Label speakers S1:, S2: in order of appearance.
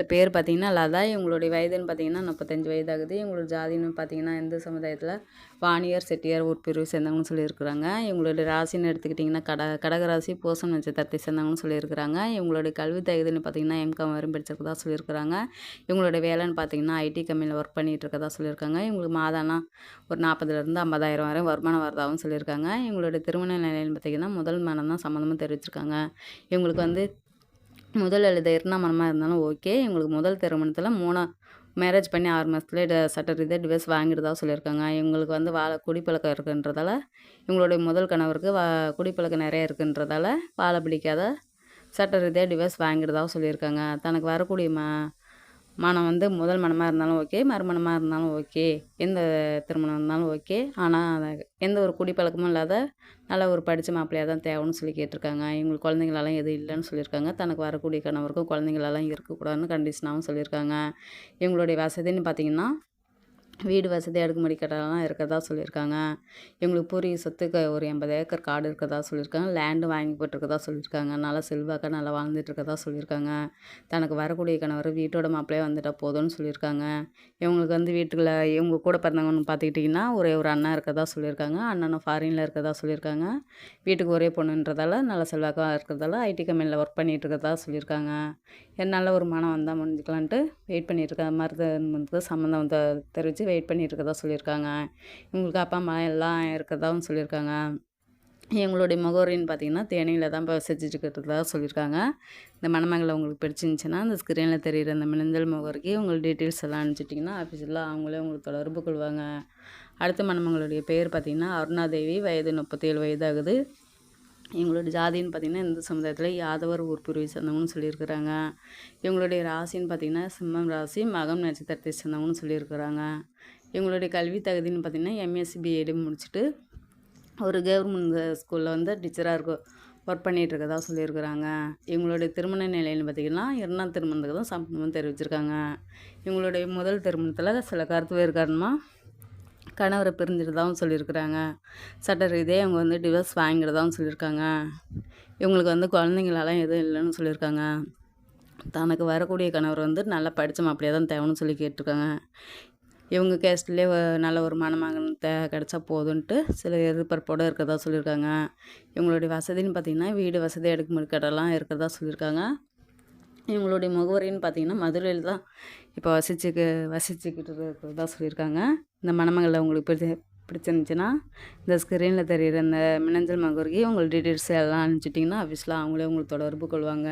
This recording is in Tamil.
S1: உங்கள் பேர் பார்த்தீங்கன்னா லதா இவங்களுடைய வயதுன்னு பார்த்தீங்கன்னா முப்பத்தஞ்சு வயதாகுது. இவங்களோட ஜாதின்னு பார்த்தீங்கன்னா இந்து சமுதாயத்தில் வாணியர் செட்டியார் உட்பிரிவு சேர்ந்தவங்கன்னு சொல்லியிருக்கிறாங்க. இவங்களுடைய ராசின்னு எடுத்துக்கிட்டிங்கன்னா கட கடகராசி பூசம் நட்சத்திரத்தை சேர்ந்தவங்கன்னு சொல்லியிருக்கிறாங்க. இவங்களுடைய கல்வி தகுதின்னு பார்த்தீங்கன்னா எம்காம் வரும் படிச்சிருக்கதா சொல்லியிருக்கிறாங்க. இவங்களுடைய வேலைன்னு பார்த்தீங்கன்னா ஐடி கம்பெனியில் ஒர்க் பண்ணிகிட்டு இருக்கதா சொல்லியிருக்காங்க. இவங்களுக்கு மாதானா ஒரு நாற்பதுலேருந்து ஐம்பதாயிரம் வரை வருமானம் வரதாகவும் சொல்லியிருக்காங்க. இவங்களுடைய திருமண நிலையில் பார்த்தீங்கன்னா முதல் மனம் தான் சம்மந்தமும் தெரிவிச்சிருக்காங்க. இவங்களுக்கு வந்து முதல் எழுத இரணாமரமாக இருந்தாலும் ஓகே இவங்களுக்கு முதல் திருமணத்தில் மூணா மேரேஜ் பண்ணி ஆறு மாதத்துல சட்ட ரீதியாக டிவைஸ் வாங்கிடுதா சொல்லியிருக்காங்க. இவங்களுக்கு வந்து வாழை குடிப்பழக்கம் இருக்குன்றதால இவங்களுடைய முதல் கணவருக்கு வா குடிப்பழக்கம் நிறைய இருக்குன்றதால வாழை பிடிக்காத சட்ட ரீதியாக டிவைஸ் வாங்கிடுதாவும் சொல்லியிருக்காங்க. தனக்கு வரக்கூடிய ம மனம் வந்து முதல் மனமாக இருந்தாலும் ஓகே மறுமணமாக இருந்தாலும் ஓகே எந்த திருமணம் இருந்தாலும் ஓகே. ஆனால் எந்த ஒரு குடிப்பழக்கமும் இல்லாத நல்ல ஒரு படித்த மாப்பிள்ளையாக தான் தேவைன்னு சொல்லி கேட்டிருக்காங்க. இவங்களுக்கு குழந்தைங்களெல்லாம் எதுவும் இல்லைன்னு சொல்லியிருக்காங்க. தனக்கு வரக்கூடிய கணவருக்கும் குழந்தைங்களெல்லாம் இருக்கக்கூடாதுன்னு கண்டிஷனாகவும் சொல்லியிருக்காங்க. இவங்களுடைய வசதின்னு பார்த்திங்கன்னா வீடு வசதி அடுக்குமாடி கட்டலாம் இருக்கிறதா சொல்லியிருக்காங்க. எங்களுக்கு பூர்வீக சொத்துக்கு ஒரு எண்பது ஏக்கர் காடு இருக்கிறதா சொல்லியிருக்காங்க. லேண்டு வாங்கி போட்டிருக்கதா சொல்லியிருக்காங்க. நல்லா செல்வாக்காக நல்லா வாழ்ந்துட்டு இருக்கதா சொல்லியிருக்காங்க. தனக்கு வரக்கூடிய கணவர் வீட்டோட மாப்பிள்ளையே வந்துட்டால் போதும்னு சொல்லியிருக்காங்க. இவங்களுக்கு வந்து வீட்டுக்குள்ள இவங்க கூட பிறந்தவங்கன்னு பார்த்துக்கிட்டிங்கன்னா ஒரே ஒரு அண்ணன் இருக்கிறதா சொல்லியிருக்காங்க. அண்ணனும் ஃபாரினில் இருக்கிறதா சொல்லியிருக்காங்க. வீட்டுக்கு ஒரே பொண்ணுன்றதால நல்ல செல்வாக்காக இருக்கிறதால ஐடி கம்பெனியில் ஒர்க் பண்ணிகிட்டு இருக்கிறதா சொல்லியிருக்காங்க. என்னால் ஒரு மனம் வந்தால் முடிஞ்சுக்கலான்ட்டு வெயிட் பண்ணிகிட்ருக்கேன் மருத்துவ சம்மந்தம் தெரிவித்து வெயிட் பண்ணிட்டு இருக்கதா சொல்லியிருக்காங்க. இவங்களுக்கு அப்பா அம்மா எல்லாம் இருக்கிறதாவும் சொல்லியிருக்காங்க. எங்களுடைய முகவரின்னு பார்த்தீங்கன்னா தேனியில் தான் இப்போ வசிச்சுட்டு இருக்கிறதா சொல்லியிருக்காங்க. இந்த மணமங்களை உங்களுக்கு பிடிச்சிருந்துச்சுன்னா அந்த ஸ்க்ரீனில் தெரிகிற அந்த மின்னஞ்சல் முகவரிக்கு உங்கள் டீட்டெயில்ஸ் எல்லாம் அனுப்பிச்சிட்டிங்கன்னா ஆஃபீஸில் அவங்களே உங்களுக்கு தொடர்பு கொள்வாங்க. அடுத்த மணமங்களுடைய பேர் பார்த்திங்கன்னா அருணாதேவி. வயது முப்பத்தேழு வயதாகுது. இவங்களோட ஜாதின்னு பார்த்திங்கன்னா இந்து சமுதாயத்தில் யாதவர் உறுப்பிரிவை சேர்ந்தவங்கன்னு சொல்லியிருக்கிறாங்க. இவங்களுடைய ராசின்னு பார்த்திங்கன்னா சிம்மம் ராசி மகம் நட்சத்திரத்தை சேர்ந்தவங்கன்னு சொல்லியிருக்கிறாங்க. இவங்களுடைய கல்வி தகுதின்னு பார்த்திங்கன்னா எம்எஸ்சி பிஎடி முடிச்சுட்டு ஒரு கவர்மெண்ட் ஸ்கூலில் வந்து டீச்சராக இருக்கும் ஒர்க் பண்ணிகிட்டு இருக்கதா சொல்லியிருக்கிறாங்க. இவங்களுடைய திருமண நிலையில் பார்த்திங்கன்னா இரண்டாம் திருமணத்துக்கு தான் சம்பந்தம் தெரிவிச்சிருக்காங்க. இவங்களுடைய முதல் திருமணத்தில் சில கருத்து வேறு காரணமாக கணவரை பிரிஞ்சிருதாவும் சொல்லியிருக்கிறாங்க. சட்ட ரீதியாக இவங்க வந்து டிவோர்ஸ் வாங்கிடுதாவும் சொல்லியிருக்காங்க. இவங்களுக்கு வந்து குழந்தைங்களெல்லாம் எதுவும் இல்லைன்னு சொல்லியிருக்காங்க. தனக்கு வரக்கூடிய கணவர் வந்து நல்லா படித்த மாப்பிள்ளையாக தான் தேவைன்னு சொல்லி கேட்டிருக்காங்க. இவங்க கேஸ்ட்லேயே நல்ல ஒரு மணமகன் தே கிடச்சா போதுன்ட்டு சில எதிர்பார்ப்போடு இருக்கிறதா சொல்லியிருக்காங்க. இவங்களுடைய வசதின்னு பார்த்திங்கன்னா வீடு வசதி அடுக்குமுறை கடலாம் இருக்கிறதா சொல்லியிருக்காங்க. இவங்களுடைய முகவரின்னு பார்த்தீங்கன்னா மதுரையில் தான் இப்போ வசிச்சுக்கு வசிச்சுக்கிட்டு இருக்கிறதா சொல்லியிருக்காங்க. இந்த மணமகளில் உங்களுக்கு பிடிச்ச பிடிச்சிருந்துச்சின்னா இந்த ஸ்க்ரீனில் தெரிகிற இந்த மினஞ்சல் முகவரிக்கு உங்களுக்கு டீட்டெயில்ஸ் எல்லாம் அனுப்பிச்சிட்டிங்கன்னா ஆஃபீஸில் அவங்களே உங்களுக்கு தொடர்பு கொள்வாங்க.